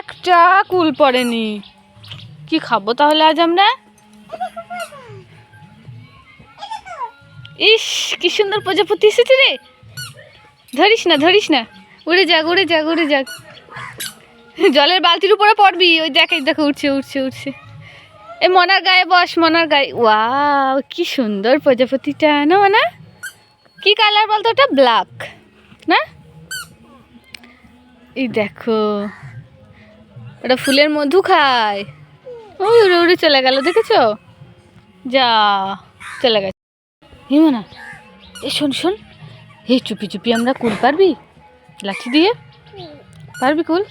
একটা কুল পড়েনি। কি খাব তাহলে আজ আমরা? ইস, কি সুন্দর প্রজাপতি এসেছে রে। ধরিস না ধরিস না। উড়ে যাক উড়ে যাক উড়ে যাক। জলের বালতির উপরে পড়বি। ওই দেখ, এই দেখো উঠছে উঠছে উঠছে এ মনার গায়ে বস, মনার গায়ে। ওয়াও, কি সুন্দর প্রজাপতিটা, না মানা? কি কালার বলতো ওটা? ব্ল্যাক, না? এই দেখো। ওটা ফুলের মধু খায়। ওই উড়ে উড়ে চলে গেল, দেখেছ? যা, চলে গেছে। হিমনা, এ শোন শোন। এই চুপি চুপি আমরা কুল পারবি? লাঠি দিয়ে? পারবি কুল?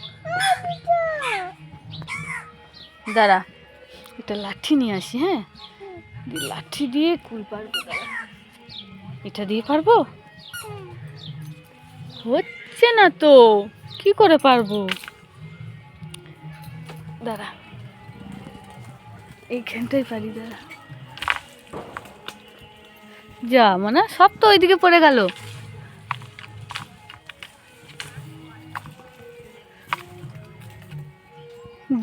দাঁড়া এটা লাঠি নিয়ে আসি হ্যাঁ? লাঠি দিয়ে কুল পারব। এটা দিয়ে পারব? হচ্ছে না তো, কি করে পারব? দাঁড়া। এইখানটাই পারি, দাঁড়া। যা মানে সব তো ওইদিকে পড়ে গেল।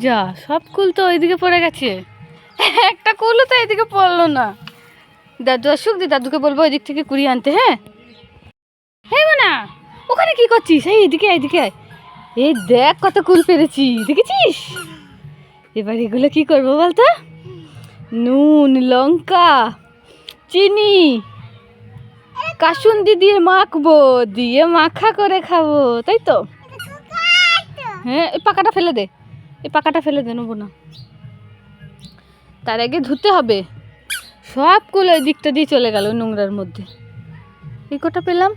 যা, সব কুল তো ওইদিকে পড়ে গেছে। একটা কুলও তো এইদিকে পড়ল না। দাদু আসুক দিয়ে দাদুকে বলব ওইদিক থেকে কুড়িয়ে আনতে হ্যাঁ? হ্যাঁ না ওখানে কি করছিস? এই এদিকে এদিকে। এই দেখ কত কুল পেরেছি, দেখেছিস? এবার এগুলো কি করব বলতো? নুন, লঙ্কা, চিনি, কাসুন্দি দিয়ে মাখবো, দিয়ে মাখা করে খাব, তাই তো? হ্যাঁ এই পাকাটা ফেলে দে, এই পাকাটা ফেলে দে, নেব না। তার আগে ধুতে হবে। সবগুলো ওই দিকটা দিয়ে চলে গেল নোংরার মধ্যে। এই কটা পেলাম।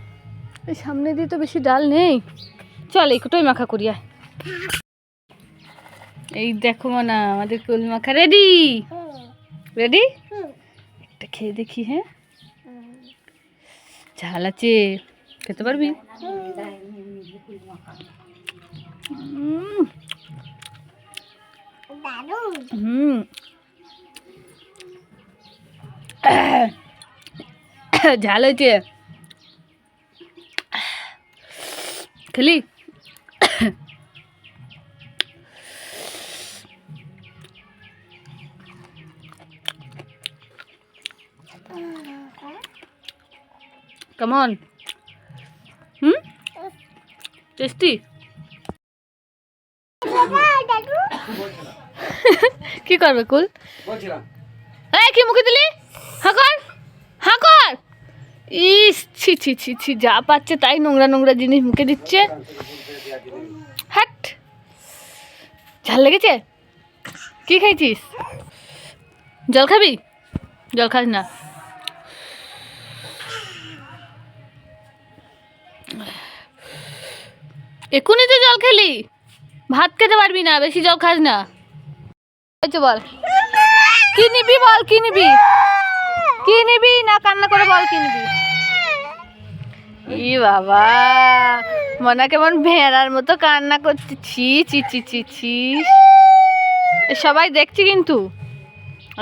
এই সামনে দিয়ে তো বেশি ডাল নেই। চল এই কটাই মাখা করি, আয়। এই দেখো না আমাদের কুল মাখা রেডি রেডি একটা খেয়ে দেখি হ্যাঁ? ঝাল আছে। খেতে পারবি? হুম। ঝাল হয়েছে। খেলি? কেমন হুম টেস্টি কি করবে কুল? বলছিলাম। এই কি মুখে দিলি? হা কর হা কর। ইস ছি ছি ছি ছি যা পাচ্ছে তাই নোংরা নোংরা জিনিস মুখে দিচ্ছে। হাট। ঝাল লেগেছে? কি খাইছিস? জল খাবি? জল খাস না। এক্ষুনি তো জল খেলি। ভাত খেতে পারবি না বেশি জল খাস না। হয়েছে বল। কি নিবি বল কি নিবি? কি নিবি না কান্না করে বল কি নিবি? ই বাবা মনে কেমন ভেড়ার মতো কান্না করছে। ছি ছি ছি ছি ছি। সবাই দেখছে কিন্তু।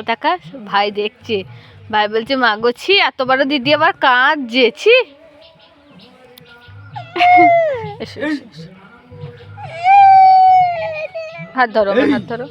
দেখা ভাই দেখছে। ভাই বলছে মা গো ছি এত বড় দিদি আবার কাঁদছে ছি। এসো, এসো, এসো। হাত ধরো হাত ধরো